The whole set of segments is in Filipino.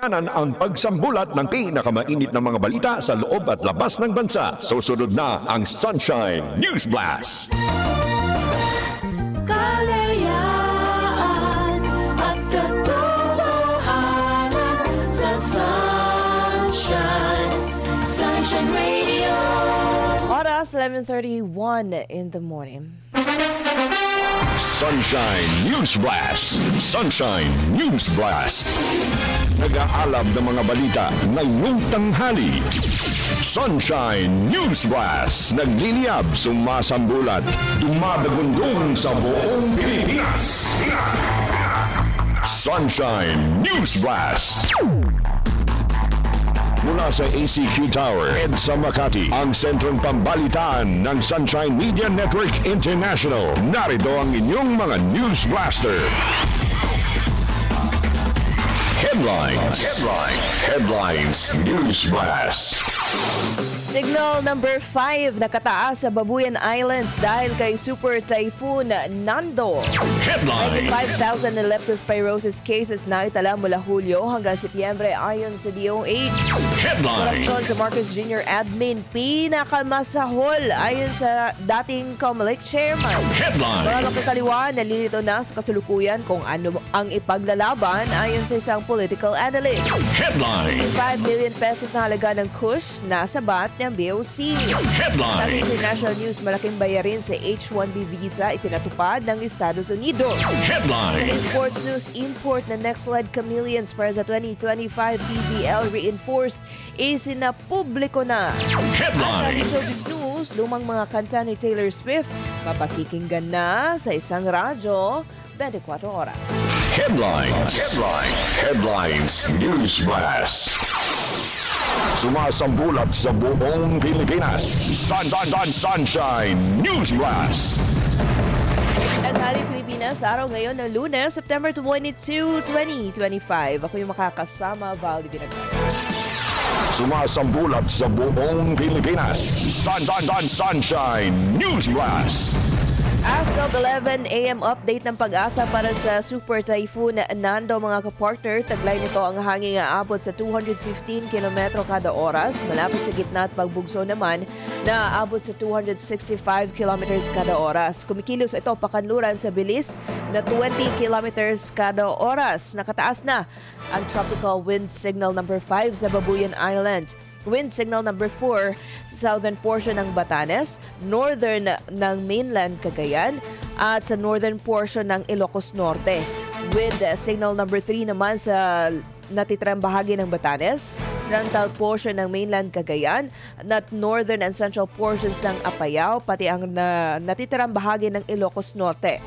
Antabayanan ang pagsambulat ng pinakamainit na mga balita sa loob at labas ng bansa. Susunod na ang Sunshine News Blast. Kalayaan at katotohanan sa Sunshine, Sunshine Radio. Oras 11.31 in the morning. Sunshine News Blast. Sunshine News Blast. Nag-aalab ng mga balita ngayong tanghali. Sunshine News Blast. Nagliliyab, sumasambulat, dumadagundong sa buong Pilipinas. Sunshine News Blast. Mula sa ACQ Tower, EDSA Makati, ang sentrong pambalitaan ng Sunshine Media Network International. Narito ang inyong mga News Blaster. Headlines. Headlines. Headlines. News Blast. Signal number 5 nakataas sa Babuyan Islands dahil kay Super Typhoon Nando. May Headlines. 5,000 na leptospirosis cases na itala mula Hulyo hanggang Setyembre ayon sa DOH. Headlines. Korupsyon sa Marcos Jr. admin pinakamasahol ayon sa dating COMELEC chairman. Mga Headlines. makakaliwa, nalilito na sa kasulukuyan kung ano ang ipaglalaban ayon sa isang political analyst. Headlines. 5 million pesos na halaga ng kush nasa bat ng BOC. Sa Headlines. international news, malaking bayarin sa H-1B visa itinatupad ng Estados Unidos. Sa Headlines. sports news, import na next-led chameleons para sa 2025 PBL reinforced isinapubliko na. At sa news, lumang mga kanta ni Taylor Swift mapakikinggan na sa isang radyo 24 oras. Headlines. Headlines. Headlines. News Blast. Sumasambulat sa buong Pilipinas. Sun, sun, sun, sunshine News Blast. Tanghali Pilipinas, araw ngayon ng lunes, September 22, 2025. Ako yung makakasama, Val Binagay. Sumasambulat sa buong Pilipinas. Sun, sun, sun, sunshine News Blast. As of 11 a.m. update ng pag-asa para sa Super Typhoon Nando mga kapartner, taglay nito ang hangin aabot sa 215 km kada oras. Malapit sa gitna at pagbugso naman na aabot sa 265 km kada oras. Kumikilos ito pakanluran sa bilis na 20 km kada oras. Nakataas na ang tropical wind signal number 5 sa Babuyan Islands. Wind signal number 4 sa southern portion ng Batanes, northern ng mainland Cagayan, at sa northern portion ng Ilocos Norte. Wind signal number 3 naman sa natitirang bahagi ng Batanes, central portion ng mainland Cagayan, at northern and central portions ng Apayao, pati ang na, natitirang bahagi ng Ilocos Norte.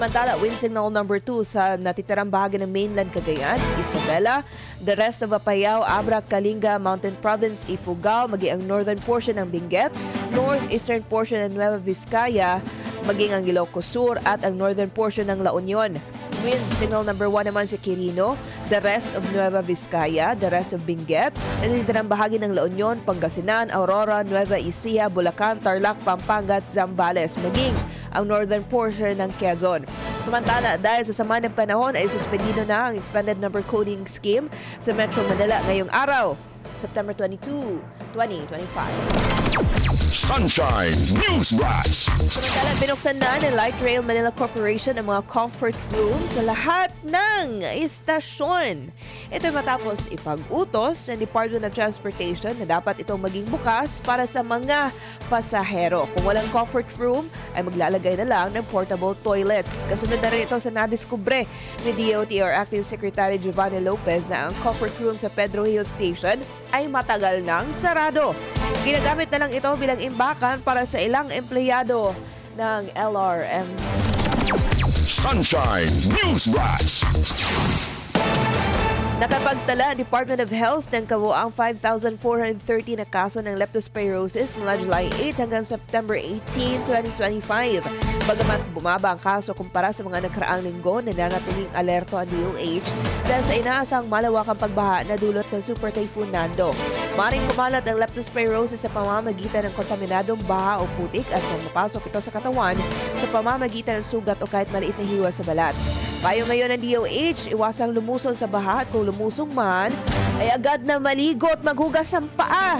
Samantala, wind signal number 2 sa natitirang bahagi ng mainland Cagayan, Isabela, the rest of Apayao, Abra, Kalinga, Mountain Province, Ifugao, maging ang northern portion ng Benguet, northeastern portion ng Nueva Vizcaya, maging ang Ilocos Sur at ang northern portion ng La Union. Wind signal number 1 naman sa Quirino, the rest of Nueva Vizcaya, the rest of Benguet, natitirang bahagi ng La Union, Pangasinan, Aurora, Nueva Ecija, Bulacan, Tarlac, Pampanga at Zambales, maging ang northern portion ng Quezon. Samantala, dahil sa sama ng panahon ay suspendido na ang expanded number coding scheme sa Metro Manila ngayong araw, September 22, 2025. Sunshine News Blast. Samantala, binuksan na ng Light Rail Manila Corporation ang mga comfort room sa lahat ng istasyon. Ito matapos ipag-utos ng Department of Transportation na dapat itong maging bukas para sa mga pasahero. Kung walang comfort room, ay maglalagay na lang ng portable toilets. Kasunod na rin ito sa nadiskubre ni DOTR Acting Secretary Giovanni Lopez na ang comfort room sa Pedro Hill Station ay matagal nang sarado. Ginagamit na lang ito bilang imbakan para sa ilang empleyado ng LRMs. Sunshine News Blast. Nakapagtala ang Department of Health ng kabuang 5,430 na kaso ng leptospirosis mula July 8 hanggang September 18, 2025. Bagamat bumaba ang kaso kumpara sa mga nakaraang linggo, nananatiling alerto ang DOH dahil sa inaasang malawakang pagbaha na dulot ng Super Typhoon Nando. Maring kumalat ang leptospirosis sa pamamagitan ng kontaminadong baha o putik at mapasok ito sa katawan sa pamamagitan ng sugat o kahit maliit na hiwa sa balat. Payo ngayon ng DOH, iwasang lumusong sa baha at kung lumusong man, ay agad na maligo at maghugas ng paa.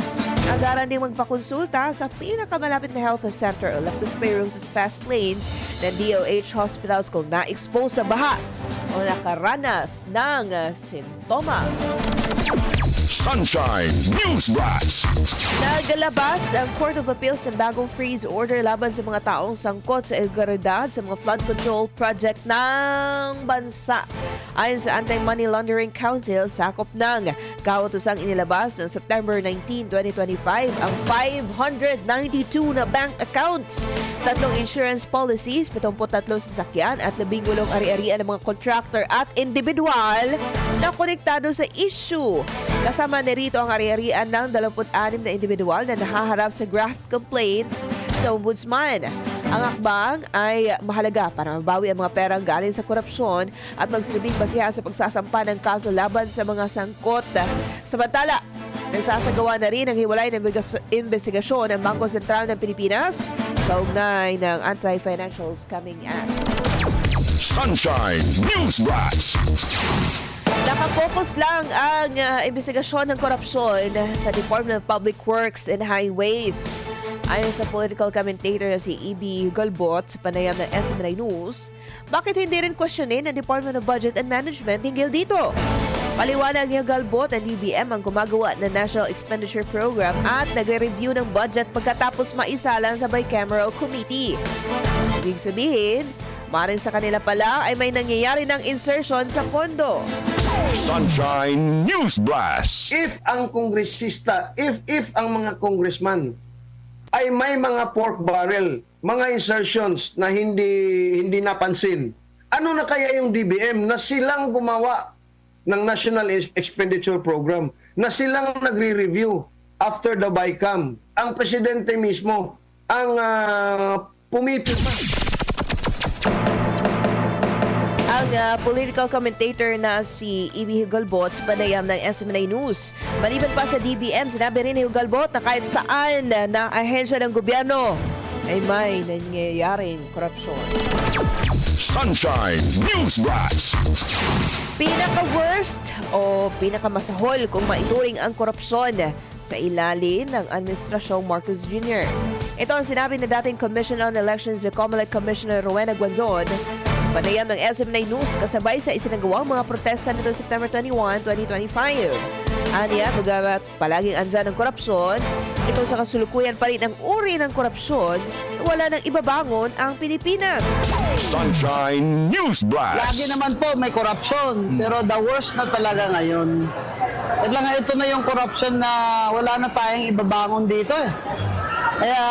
Agaran din magpakonsulta sa pinakamalapit na health center o leptospirosis fast lanes ng DOH hospitals kung na-expose sa baha o nakaranas ng sintomas. Sunshine News Blast. Nagalabas ang Court of Appeals ng bagong freeze order laban sa mga taong sangkot sa ilgaridad sa mga flood control project ng bansa. Ayon sa Anti-Money Laundering Council, sakop ng kautusang inilabas noong September 19, 2025 ang 592 na bank accounts, tatlong insurance policies, 73 sasakyan at 18 ari-arian ng mga contractor at individual na konektado sa issue. Kasama na rito ang ari-arian ng 26 na individual na nahaharap sa graft complaints sa ombudsman. Ang akbang ay mahalaga para mabawi ang mga perang galing sa korupsyon at magsilbing basihan sa pagsasampa ng kaso laban sa mga sangkot. Samantala, nagsasagawa na rin ang hiwalay imbigas- investigasyon ng Bangko Sentral ng Pilipinas kaugnay ng Anti-Financial Scamming Act. Sunshine News Blast. Nakapokus lang ang ah, investigasyon ng korupsyon sa Department of Public Works and Highways. Ayon sa political commentator na si E.B. Galbot sa panayam ng SMNI News, bakit hindi rin questionin ng Department of Budget and Management hinggil dito? Paliwanag niya Galbot ang DBM ang gumagawa ng National Expenditure Program at nagre-review ng budget pagkatapos maisalang sa bicameral committee. Ibig sabihin, maring sa kanila pala ay may nangyayari ng insertion sa pondo. Sunshine News Blast. if ang kongresista, if if ang mga congressman ay may mga pork barrel, mga insertions na hindi hindi napansin. Ano na kaya yung DBM na silang gumawa ng National Ex- Expenditure Program, na silang nagre-review after the BICAM. Ang presidente mismo ang uh, pumipirma. Ang ah, political commentator na si Ibi Hugalbot sa panayam ng SMNA News. Maliban pa sa DBM, sinabi rin ni Hugalbot na kahit saan na ahensya ng gobyerno ay may nangyayaring korupsyon. Sunshine News Blast. Pinaka-worst o pinakamasahol kung maituring ang korupsyon sa ilalim ng Administrasyong Marcos Jr. Ito ang sinabi ng dating Commission on Elections Comelec Commissioner Rowena Guanzon panayam ng SM9 News kasabay sa isinagawang mga protesta nito September 21, 2025. Aniya, bagamat palaging andyan ang korupsyon, ito sa kasulukuyan pa rin ang uri ng korupsyon na wala nang ibabangon ang Pilipinas. Sunshine News Blast. Lagi naman po may corruption, pero the worst na talaga ngayon. At lang ito na yung corruption na wala na tayong ibabangon dito eh. Kaya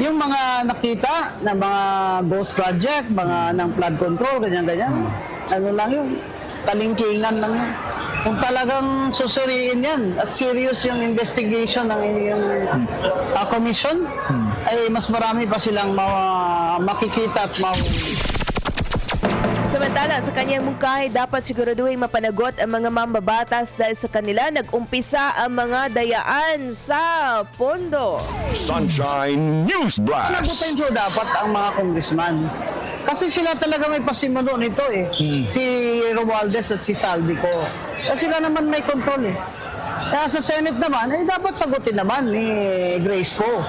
yung mga nakita na mga ghost project, mga ng flood control, ganyan-ganyan, ano lang yun, talingkingan lang yun. Kung talagang susuriin yan at serious yung investigation ng inyong uh, commission, ay mas marami pa silang ma- makikita at ma- Samantala, sa kanyang mungkahi, dapat siguraduhin mapanagot ang mga mambabatas dahil sa kanila nag-umpisa ang mga dayaan sa pondo. Sunshine News Blast. Panagutin ko dapat ang mga congressman. Kasi sila talaga may pasimuno nito eh. Si Romualdez at si Saldico. At sila naman may control eh. Kaya sa Senate naman, eh dapat sagutin naman ni Grace po.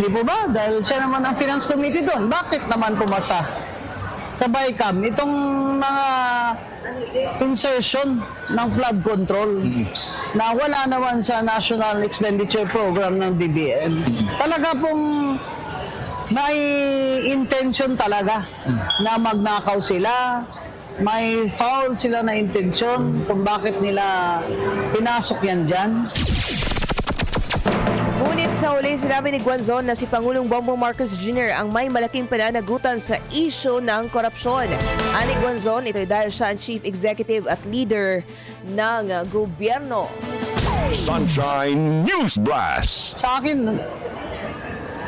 Di po ba? Dahil siya naman ang Finance Committee doon. Bakit naman pumasa? Sa BICAM, itong mga insertion ng flood control na wala naman sa National Expenditure Program ng DBM. Talaga pong may intention talaga na magnakaw sila, may foul sila na intention kung bakit nila pinasok yan dyan. Sa huli, sinabi ni Guanzon na si Pangulong Bongbong Marcos Jr. ang may malaking pananagutan sa isyo ng korupsyon. Ani Guanzon, ito dahil siya ang chief executive at leader ng gobyerno. Sunshine News Blast. Sa akin,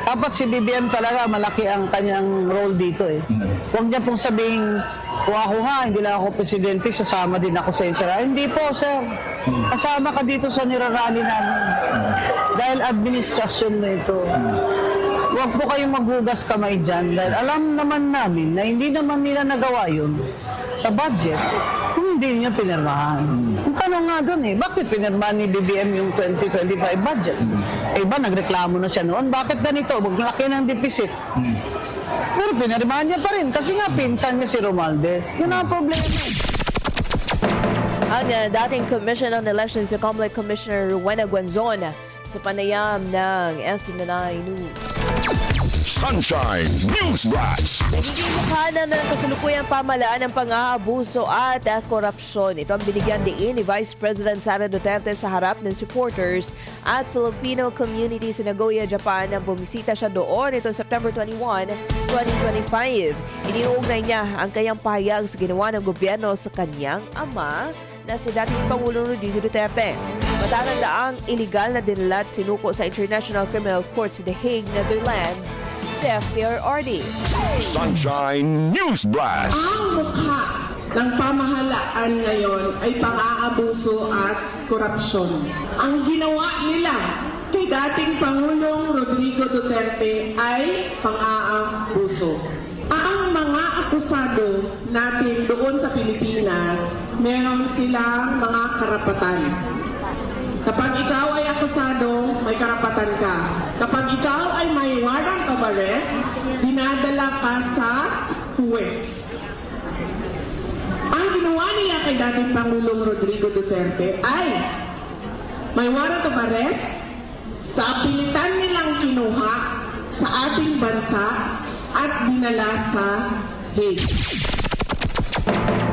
dapat si BBM talaga malaki ang kanyang role dito eh. Huwag niya pong sabihin, kung nga, hindi lang ako presidente, sasama din ako sa insura. Hindi po, sir. Kasama ka dito sa nirarally namin. Dahil administrasyon na ito. huwag po kayong maghugas kamay dyan dahil alam naman namin na hindi naman nila nagawa yun sa budget kung hindi niya pinirmahan. Ang tanong nga doon eh, bakit pinirmahan ni BBM yung 2025 budget? Eh iba, nagreklamo na siya noon, bakit ganito? Maglaki ng deficit. Pero pinirmahan niya pa rin kasi nga pinsan niya si Romualdez. Yun ang problema. Ang uh, dating Commission on Elections si Comelec Commissioner Rowena Guanzon sa panayam ng SMNI News. Sunshine News Blast. Mukha na ng kasalukuyang pamalaan ng pang-aabuso at uh, korupsyon. Ito ang binigyan diin ni Vice President Sara Duterte sa harap ng supporters at Filipino community sa Nagoya, Japan nang bumisita siya doon ito September 21, 2025. Iniuugnay niya ang kanyang pahayag sa ginawa ng gobyerno sa kanyang ama na si dating Pangulong Rodrigo Duterte. Matatanda ang iligal na dinalat sinuko sa International Criminal Court sa The Hague, Netherlands, si FPRRD. Sunshine News Blast. Ang mukha ng pamahalaan ngayon ay pang-aabuso at korupsyon. Ang ginawa nila kay dating Pangulong Rodrigo Duterte ay pang-aabuso. Ang mga akusado natin doon sa Pilipinas, meron silang mga karapatan. Kapag ikaw ay akusado, may karapatan ka. Kapag ikaw ay may warrant of dinadala ka sa huwes. Ang ginawa nila kay dating Pangulong Rodrigo Duterte ay may warrant of arrest sa pilitan nilang kinuha sa ating bansa at dinala sa Hague.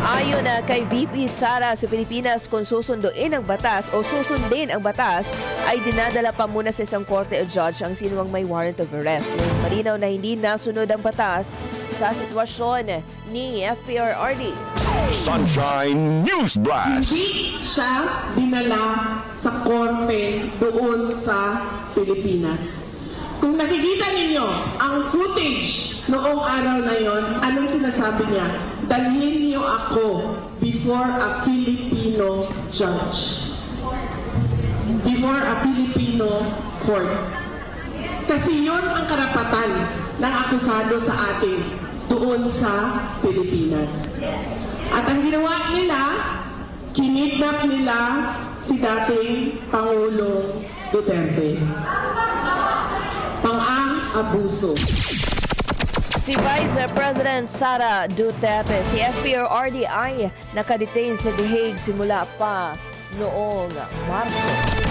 Ayon na kay VP Sara sa Pilipinas kung susunduin ang batas o susundin ang batas ay dinadala pa muna sa isang korte o judge ang sinuwang may warrant of arrest. Nang malinaw na hindi nasunod ang batas sa sitwasyon ni FPRRD. Sunshine News Blast. Hindi siya dinala sa korte doon sa Pilipinas. Kung nakikita ninyo ang footage noong araw na yon, anong sinasabi niya? Dalhin niyo ako before a Filipino judge. Before a Filipino court. Kasi yon ang karapatan ng akusado sa atin doon sa Pilipinas. At ang ginawa nila, kinidnap nila si dating Pangulong Duterte. Pang-abuso. Si Vice President Sara Duterte, si FPRRD ay nakadetain sa The Hague simula pa noong Marso.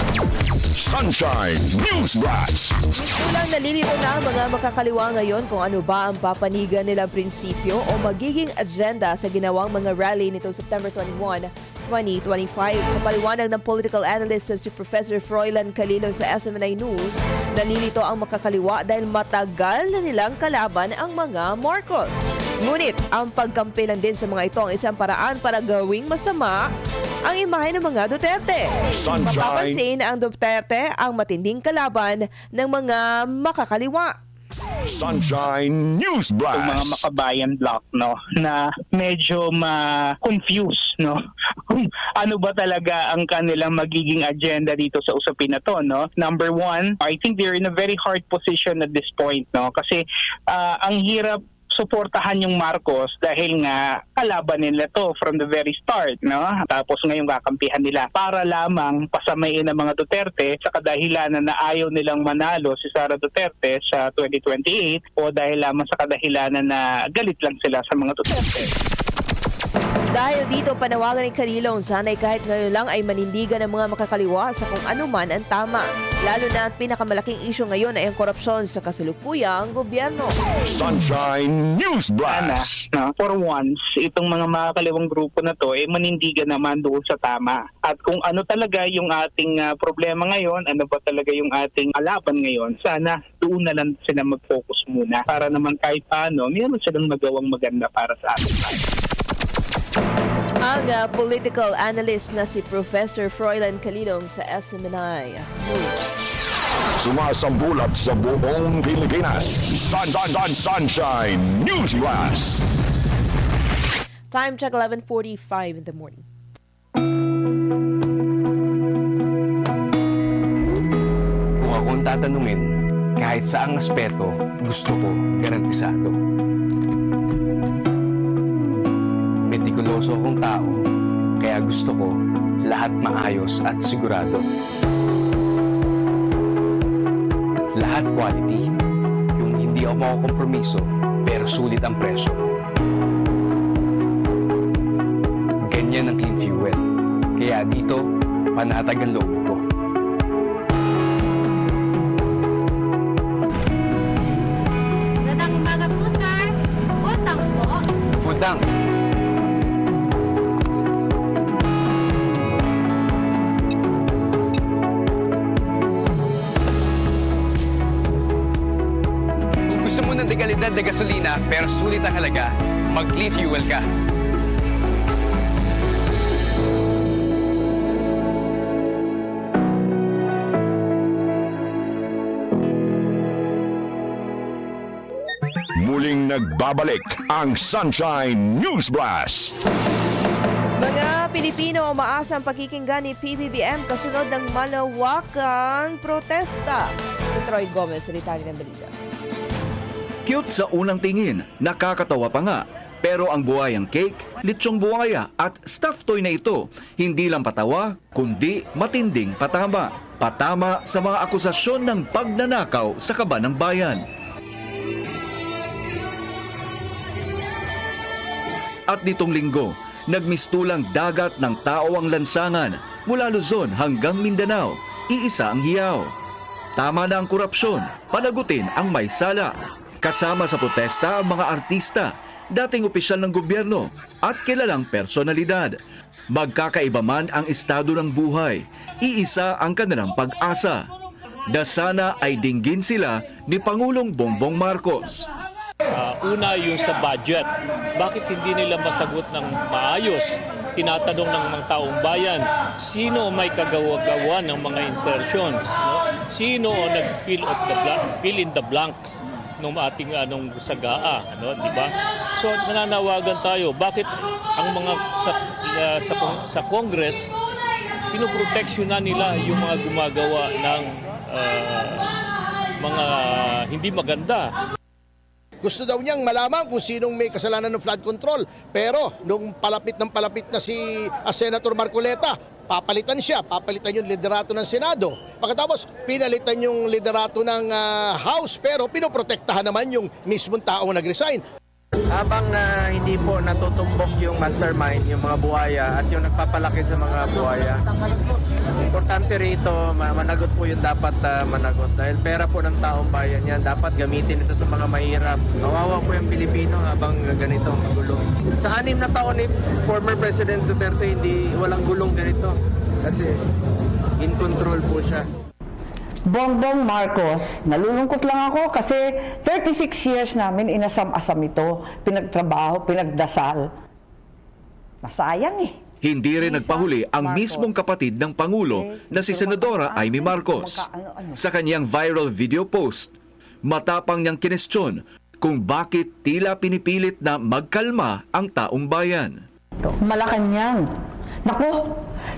Sunshine News Blast. Kulang nalilito na ang mga makakaliwa ngayon kung ano ba ang papanigan nilang prinsipyo o magiging agenda sa ginawang mga rally nito September 21, 2025. Sa paliwanag ng political analyst si Professor Froilan Calilo sa SMNI News, nalilito ang makakaliwa dahil matagal na nilang kalaban ang mga Marcos. Ngunit ang pagkampilan din sa mga ito ang isang paraan para gawing masama ang imahe ng mga Duterte. Sunshine. Mapapansin ang Duterte ang matinding kalaban ng mga makakaliwa. Sunshine News yung mga Blast. makabayan block no na medyo ma-confuse no kung ano ba talaga ang kanilang magiging agenda dito sa usapin na to no number one I think they're in a very hard position at this point no kasi ah, ang hirap suportahan yung Marcos dahil nga kalaban nila to from the very start, no? Tapos ngayon kakampihan nila para lamang pasamain ng mga Duterte sa kadahilanan na ayaw nilang manalo si Sara Duterte sa 2028 o dahil lamang sa kadahilanan na galit lang sila sa mga Duterte. Dahil dito panawagan ni Kalilong sanay kahit ngayon lang ay manindigan ng mga makakaliwa sa kung ano man ang tama. Lalo na ang pinakamalaking isyu ngayon ay ang korupsyon sa kasalukuyang gobyerno. Sunshine News Sana, Blast. no, for once, itong mga makakaliwang grupo na to, eh, manindigan naman doon sa tama. At kung ano talaga yung ating ah, problema ngayon, ano ba talaga yung ating alaban ngayon, sana doon na lang sila mag-focus muna para naman kahit paano, meron silang magawang maganda para sa ating Ang ah, political analyst na si Professor Froilan Kalilong sa SMNI. Sumasambulat sa buong Pilipinas. Sun, sun, sun, Sunshine News Blast. Time check 11:45 in the morning. Kung akong tatanungin, Kahit saang aspeto, gusto ko garantisado. Metikuloso akong tao, kaya gusto ko lahat maayos at sigurado. Lahat quality, yung hindi ako makakompromiso, pero sulit ang presyo. Ganyan ang clean fuel. Kaya dito, panatag ang loob ko. Magandang umaga po, sir. Utang po. Full mag-clean fuel ka. Muling nagbabalik ang Sunshine News Blast. Mga Pilipino umaasa ang pakikinggan ni PBBM kasunod ng malawakang protesta. Si Troy Gomez, Ritali ng Balita. Cute sa unang tingin, nakakatawa pa nga. Pero ang buhayang cake, litsong buhaya at stuffed toy na ito, hindi lang patawa, kundi matinding patama. Patama sa mga akusasyon ng pagnanakaw sa kaba ng bayan. At nitong linggo, nagmistulang dagat ng tao ang lansangan mula Luzon hanggang Mindanao, iisa ang hiyaw. Tama na ang korupsyon, panagutin ang may sala. Kasama sa protesta ang mga artista, dating opisyal ng gobyerno at kilalang personalidad. Magkakaiba man ang estado ng buhay, iisa ang kanilang pag-asa. Na sana ay dinggin sila ni Pangulong Bongbong Marcos. Ah, una yung sa budget. Bakit hindi nila masagot ng maayos? Tinatanong ng mga taong bayan, sino may kagawa-gawa ng mga insertions? No? Sino ang nag-fill the blank, fill in the blanks ng ating anong sagaa, ano, di ba? So nananawagan tayo, bakit ang mga sa ah, sa, sa Congress pinoproteksyonan nila yung mga gumagawa ng ah, mga hindi maganda. Gusto daw niyang malaman kung sinong may kasalanan ng flood control. Pero nung palapit ng palapit na si ah, Senator Marcoleta, papalitan siya, papalitan yung liderato ng Senado. Pagkatapos, pinalitan yung liderato ng ah, House pero pinoprotektahan naman yung mismong taong nag-resign. Habang ah, hindi po natutumbok yung mastermind, yung mga buhaya at yung nagpapalaki sa mga buhaya, importante rito, ma- managot po yung dapat ah, managot. Dahil pera po ng taong bayan yan, dapat gamitin ito sa mga mahirap. Kawawa po yung Pilipino habang ganito ang magulo. Sa anim na taon ni former President Duterte, hindi walang gulong ganito. Kasi in control po siya. Bongbong Marcos, nalulungkot lang ako kasi 36 years namin inasam-asam ito, pinagtrabaho, pinagdasal. Masayang eh. Hindi rin nagpahuli ang mismong kapatid ng Pangulo na si Senadora Amy Marcos. Sa kanyang viral video post, matapang niyang kinestyon kung bakit tila pinipilit na magkalma ang taong bayan. Malacanang. Naku,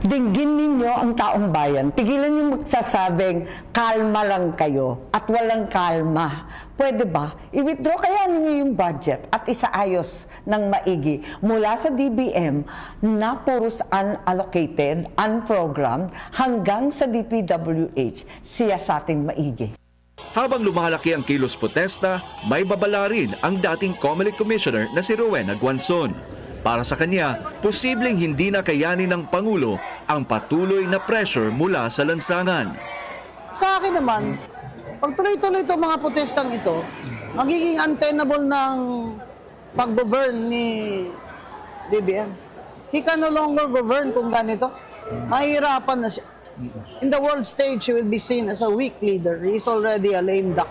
dinggin ninyo ang taong bayan. Tigilan niyo magsasabing, kalma lang kayo at walang kalma. Pwede ba? I-withdraw kaya ninyo yung budget at isaayos ng maigi mula sa DBM na puros unallocated, unprogrammed, hanggang sa DPWH siya sa ating maigi. Habang lumalaki ang kilos protesta, may babala rin ang dating Comelec Commissioner na si Rowena Guanzon. Para sa kanya, posibleng hindi na kayanin ng Pangulo ang patuloy na pressure mula sa lansangan. Sa akin naman, pag tuloy-tuloy itong mga protestang ito, magiging untenable ng pag-govern ni BBM. He can no longer govern kung ganito. Mahirapan na siya. In the world stage, he will be seen as a weak leader. He is already a lame duck.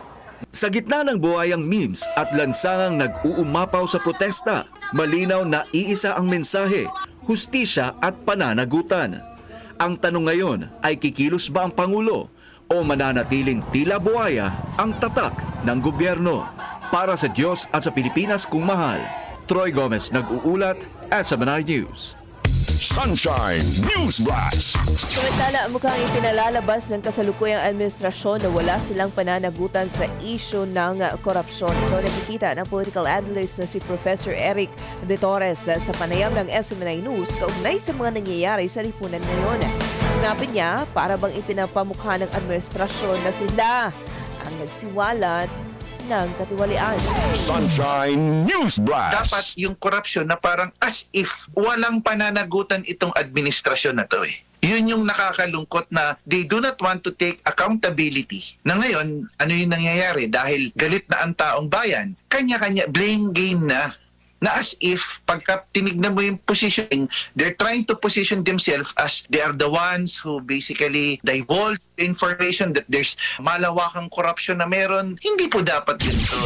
Sa gitna ng buhayang memes at lansangang nag-uumapaw sa protesta, malinaw na iisa ang mensahe, hustisya at pananagutan. Ang tanong ngayon ay kikilos ba ang Pangulo o mananatiling tila buhaya ang tatak ng gobyerno? Para sa Diyos at sa Pilipinas kung mahal, Troy Gomez nag-uulat, SMNI News. Sunshine News Blast. Samantala, mukhang ipinalalabas ng kasalukuyang administrasyon na wala silang pananagutan sa isyo ng korupsyon. Ito nakikita ng political analyst na si Professor Eric De Torres sa panayam ng SMNI News kaugnay sa mga nangyayari sa lipunan ngayon. Sinabi niya, para bang ipinapamukha ng administrasyon na sila ang nagsiwalat ng katiwalian. Sunshine News dapat Blast. yung corruption na parang as if walang pananagutan itong administrasyon na to eh. Yun yung nakakalungkot na they do not want to take accountability. Na ngayon, ano yung nangyayari? Dahil galit na ang taong bayan, kanya-kanya, blame game na. Na as if, pagka tinignan mo yung positioning, they're trying to position themselves as they are the ones who basically divulge the information that there's malawakang corruption na meron. Hindi po dapat yun to.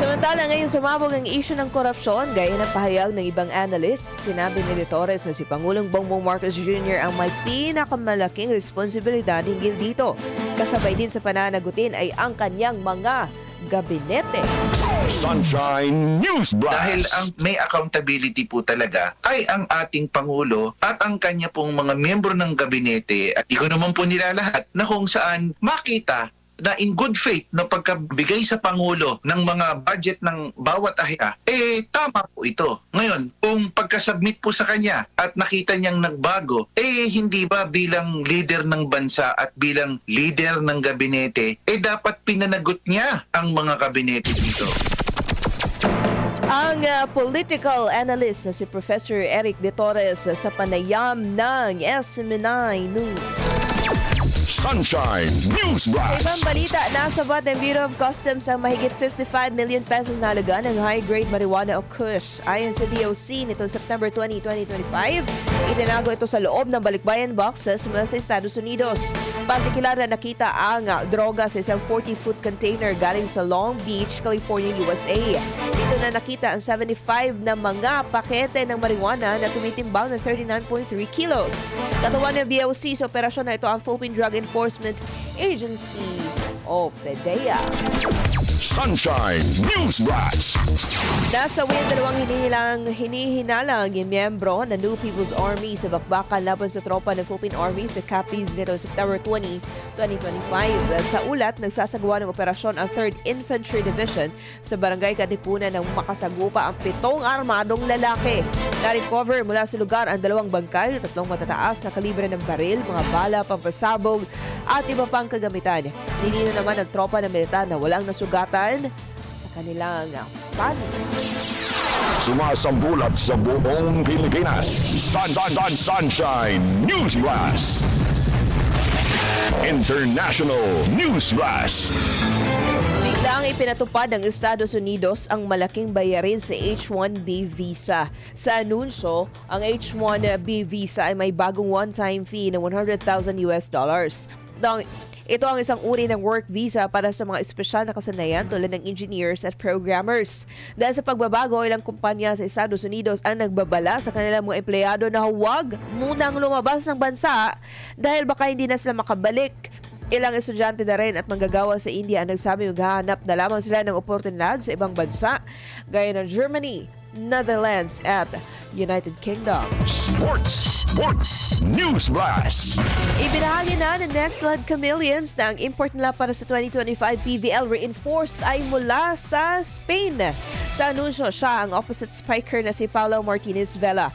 Samantala, ngayon sumabog ang issue ng korupsyon gaya ng pahayag ng ibang analyst. Sinabi ni De Torres na si Pangulong Bongbong Marcos Jr. ang may pinakamalaking responsibilidad hinggil dito. Kasabay din sa pananagutin ay ang kanyang mga gabinete. Sunshine News Dahil ang Blast. may accountability po talaga ay ang ating Pangulo at ang kanya pong mga miyembro ng gabinete at di naman po nila lahat na kung saan makita na in good faith na pagkabigay sa Pangulo ng mga budget ng bawat ahya, eh tama po ito. Ngayon, kung pagkasubmit po sa kanya at nakita niyang nagbago, eh hindi ba bilang leader ng bansa at bilang leader ng gabinete, eh dapat pinanagot niya ang mga kabinete dito. Ang uh, political analyst na si Professor Eric De Torres sa panayam ng SMNI News. Sunshine News Sa ibang Blast. balita, nasa bat ng Bureau of Customs ang mahigit 55 million pesos na halaga ng high-grade marijuana o Kush. Ayon sa DOC nito September 20, 2025, itinago ito sa loob ng balikbayan boxes mula sa Estados Unidos. Partikular na nakita ang ah, droga sa isang 40-foot container galing sa Long Beach, California, USA. Dito na nakita ang 75 na mga pakete ng marijuana na tumitimbang ng 39.3 kilos. Katawan ng BOC sa operasyon na ito ang Philippine Drug Enforcement Agency o PDEA. Sunshine News Blast. Nasa win dalawang hinihilang, hinihinalang miyembro ng New People's Army sa bakbakan laban sa tropa ng Philippine Army sa Capiz nito September 20, 2025. Sa ulat, nagsasagawa ng operasyon ang 3rd Infantry Division sa Barangay Katipunan ng makasagupa ang pitong armadong lalaki. Na-recover mula sa lugar ang dalawang bangkay, tatlong matataas na kalibre ng baril, mga bala, pampasabog at iba pang kagamitan. Ninino naman ng tropa ng militar na walang nasugatan sa kanilang panig. Sumasambulat sa buong Pilipinas. Sun, sun, sun, Sunshine News Blast. International News Blast. Biglang ipinatupad ng Estados Unidos ang malaking bayarin sa H-1B visa. Sa anunsyo, ang H-1B visa ay may bagong one-time fee na 100,000 US dollars. Ang- Ito ang isang uri ng work visa para sa mga espesyal na kasanayan tulad ng engineers at programmers. Dahil sa pagbabago, ilang kumpanya sa Estados Unidos ang nagbabala sa kanilang mga empleyado na huwag munang lumabas ng bansa dahil baka hindi na sila makabalik Ilang estudyante na rin at manggagawa sa India ang nagsabi maghahanap na lamang sila ng oportunidad sa ibang bansa gaya ng Germany, Netherlands at United Kingdom. Sports, Sports News Blast. Ibinahagi na ng Netsled Chameleons na ang import nila para sa 2025 PVL reinforced ay mula sa Spain. Sa anunsyo, siya ang opposite spiker na si Paulo Martinez Vela.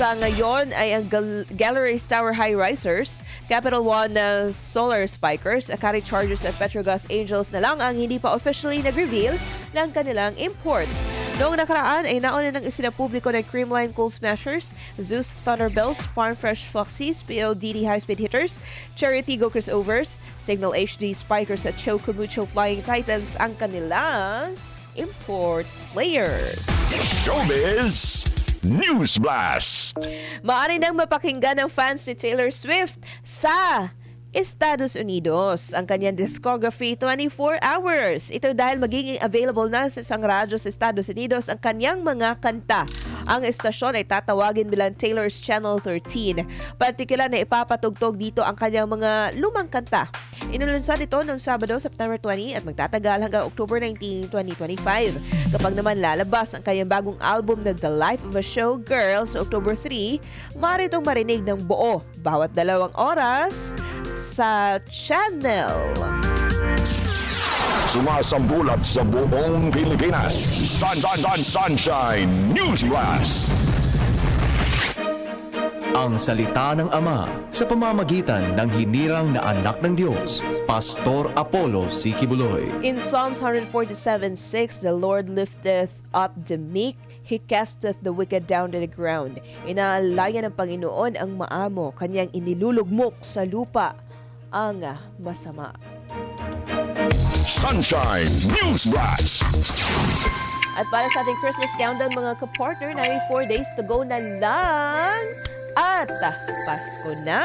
Sa ngayon ay ang Gal- Galleries Tower High Risers, Capital One uh, Solar Spikers, Akari Chargers at Petrogas Angels na lang ang hindi pa officially nag-reveal ng kanilang imports. Noong nakaraan ay nauna ng isinapubliko ng Creamline Cool Smashers, Zeus Thunderbolts, Farm Fresh Foxies, PLDD High Speed Hitters, Cherry Tigo Crossovers, Signal HD Spikers at Choco Mucho Flying Titans ang kanilang import players. Showbiz News Blast. Maaari nang mapakinggan ng fans ni Taylor Swift sa Estados Unidos ang kanyang discography 24 hours. Ito dahil magiging available na sa isang radyo sa Estados Unidos ang kanyang mga kanta. Ang estasyon ay tatawagin bilang Taylor's Channel 13. Partikular na ipapatugtog dito ang kanyang mga lumang kanta. Inulunsad ito noong Sabado, September 20 at magtatagal hanggang October 19, 2025. Kapag naman lalabas ang kanyang bagong album na The Life of a Show Girl sa October 3, maaari marinig ng buo bawat dalawang oras sa channel. Sumasambulat sa buong Pilipinas. Sun, sun, sun, sunshine News Blast. Ang salita ng Ama sa pamamagitan ng hinirang na anak ng Diyos, Pastor Apollo Sikibuloy. In Psalms 147:6, the Lord lifteth up the meek, He casteth the wicked down to the ground. Inaalayan ng Panginoon ang maamo, kanyang inilulugmok sa lupa ang masama. Sunshine News Blast. At para sa ating Christmas countdown mga kapartner, 94 days to go na lang at Pasko na!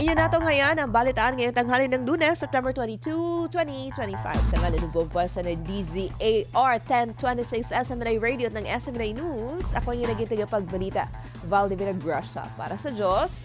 Inyo na ito ngayon ang balitaan ngayong tanghali ng lunes, September 22, 2025. Sa ngalan ng buwasa ng DZAR 1026 SMNA Radio at ng SMNA News, ako yung naging tagapagbalita, Valdemira Grasha, para sa Diyos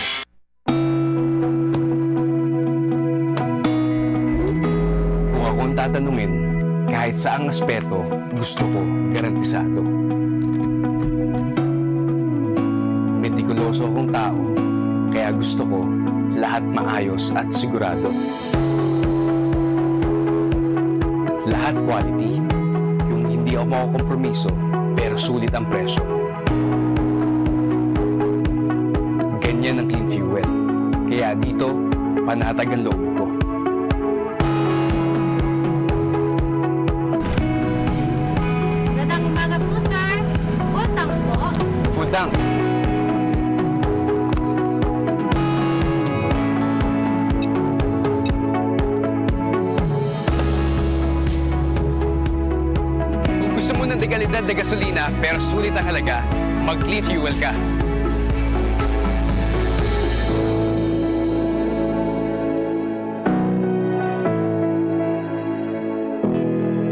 Tatanungin, kahit saang aspeto, gusto ko garantisado. Metikuloso akong tao, kaya gusto ko lahat maayos at sigurado. Lahat quality, yung hindi ako makukompromiso, pero sulit ang presyo. Ganyan ang clean fuel. Kaya dito, panatag ang loob ang halaga, mag-clean fuel ka.